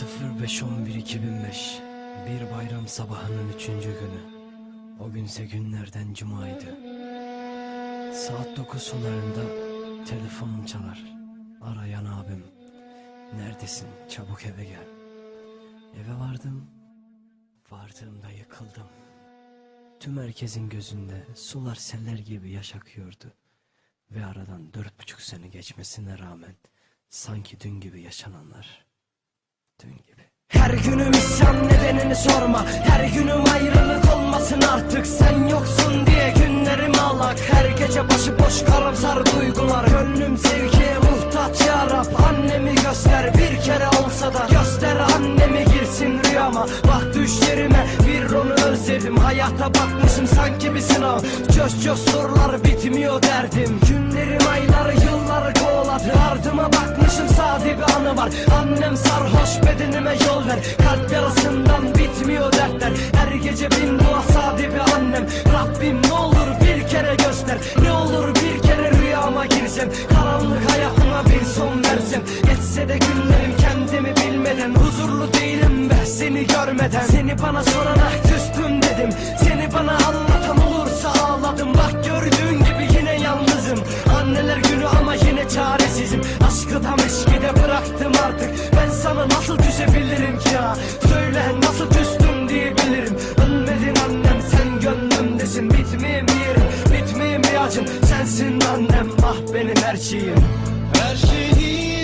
05.11.2005 Bir bayram sabahının üçüncü günü. O günse günlerden cumaydı. Saat dokuz sularında telefonum çalar. Arayan abim Neredesin? Çabuk eve gel. Eve vardım. Vardığımda yıkıldım. Tüm herkesin gözünde sular seller gibi yaş akıyordu. Ve aradan dört buçuk sene geçmesine rağmen Sanki dün gibi yaşananlar Dün gibi. Her günüm isyan nedenini sorma. Her günüm ayrılık olmasın artık. Sen yoksun diye günlerim ağlak Her gece başıboş karamsar duygular. Gönlüm sevgiye muhtaç ya Rab. Annemi göster bir kere olsa da. Göster annemi girsin rüyama. Bak düşlerime bir onu özledim. Hayata bakmışım sanki bir sınav. Çöz çöz sorular bitmiyor derdim. Günlerim aylar yıllar kovaladı Ardıma bir anı var. Annem sarhoş bedenime yol ver. Kalp yarasından bitmiyor dertler. Her gece bin dua sade bir annem. Rabbim ne olur bir kere göster. Ne olur bir kere rüyama girsem. Karanlık hayatıma bir son versem. Geçse de günlerim kendimi bilmeden. Huzurlu değilim be seni görmeden. Seni bana sorana küstüm dedim. Seni bana anlatan günü ama yine çaresizim. Aşkı da meşgide bıraktım artık. Ben sana nasıl küsebilirim ki ya? Söyle nasıl küstüm diyebilirim. Ölmedin annem sen gönlümdesin. Bitmeyeyim yerim bitmeyeyim bir acım Sensin annem ah benim her şeyim. Her şehidin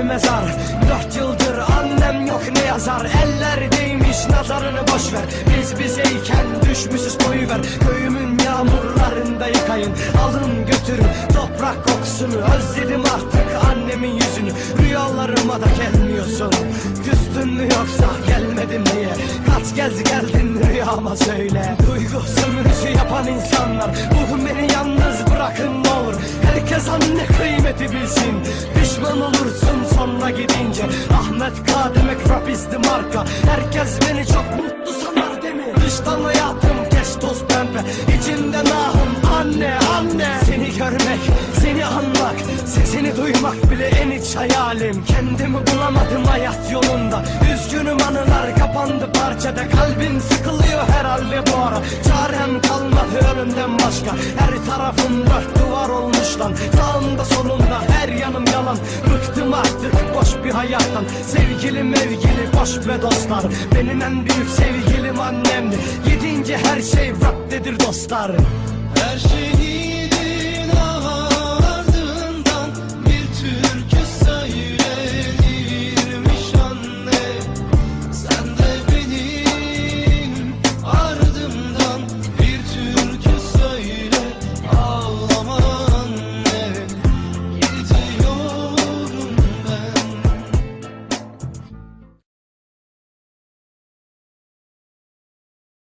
bir mezar. Dört yıldır annem yok ne yazar? Eller değmiş nazarını boş ver. Biz bizeyken düşmüşüz koyuver Köyümün yağmurlarında yıkayın. Alın götürün toprak kokusunu. Özledim artık annemin yüzünü. Rüyalarıma da gelmiyorsun. Küstün mü yoksa gelmedin diye. Kaç kez geldin rüyama söyle. Duygu sömürüsü yapan insanlar. Bu beni yalnız bırakın Herkes anne kıymeti bilsin. Pişman olursun sonra gidince. Ahmet K demek rapizdi marka. Herkes beni çok mutlu sanar değil mi? Dıştan hayatım keş toz pembe. İçimde nahım anne anne. Seni görmek, seni anmak Sesini duymak bile en iç hayalim. Kendimi bulamadım hayat yolunda. Üzgünüm anılar kapandı parçada. Kalbim sıkılıyor herhalde bu ara. Çarem kalmadı ölümden başka Her tarafım dört duvar olmuş lan Sağımda solumda her yanım yalan. Bıktım artık boş bir hayattan. Sevgili mevgili boş be dostlar. Benim en büyük sevgilim annemdi Gidince her şey vaktedir dostlar. Her şehidin